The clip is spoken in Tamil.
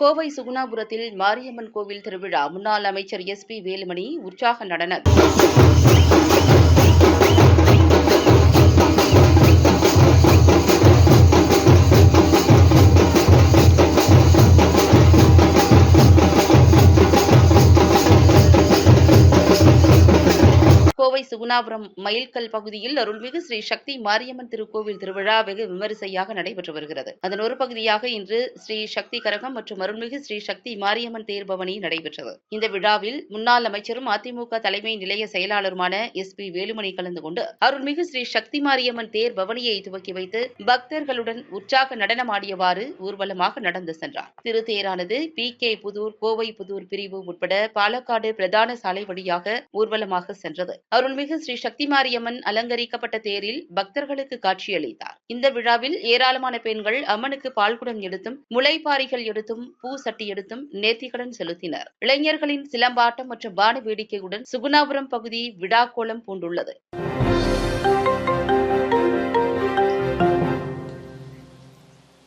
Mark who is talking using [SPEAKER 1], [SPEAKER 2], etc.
[SPEAKER 1] கோவை சுகுணாபுரத்தில் மாரியம்மன் கோவில் திருவிழா. முன்னாள் அமைச்சர் எஸ் பி வேலுமணி உற்சாக நடன கோவை சுகுணாபுரம் மயில்கல் பகுதியில் அருள்மிகு ஸ்ரீ சக்தி மாரியம்மன் திருக்கோவில் திருவிழா வெகு விமரிசையாக நடைபெற்று வருகிறது. அதன் ஒரு பகுதியாக இன்று ஸ்ரீ சக்தி கரகம் மற்றும் அருள்மிகு ஸ்ரீ சக்தி மாரியம்மன் தேர்பவனி நடைபெற்றது. இந்த விழாவில் முன்னாள் அமைச்சரும் அதிமுக தலைமை நிலைய செயலாளருமான எஸ் பி வேலுமணி கலந்து கொண்டு அருள்மிகு ஸ்ரீ சக்தி மாரியம்மன் தேர் பவனியை துவக்கி வைத்து பக்தர்களுடன் உற்சாக நடனமாடியவாறு ஊர்வலமாக நடந்து சென்றார். திருத்தேரானது பி கே புதூர் கோவை புதூர் பிரிவு உட்பட பாலக்காடு பிரதான சாலை வழியாக ஊர்வலமாக சென்றது. அருள்மிகு ஸ்ரீ சக்தி மாரியம்மன் அலங்கரிக்கப்பட்ட தேரில் பக்தர்களுக்கு காட்சியளித்தார். இந்த விழாவில் ஏராளமான பெண்கள் அம்மனுக்கு பால்குடம் எடுத்தும் முளைப்பாரிகள் எடுத்தும் பூ சட்டி எடுத்தும் நேர்த்திகடன் செலுத்தினர். இளைஞர்களின் சிலம்பாட்டம் மற்றும் பான வேடிக்கையுடன் சுகுணாபுரம் பகுதி விழாக்கோலம் பூண்டுள்ளது.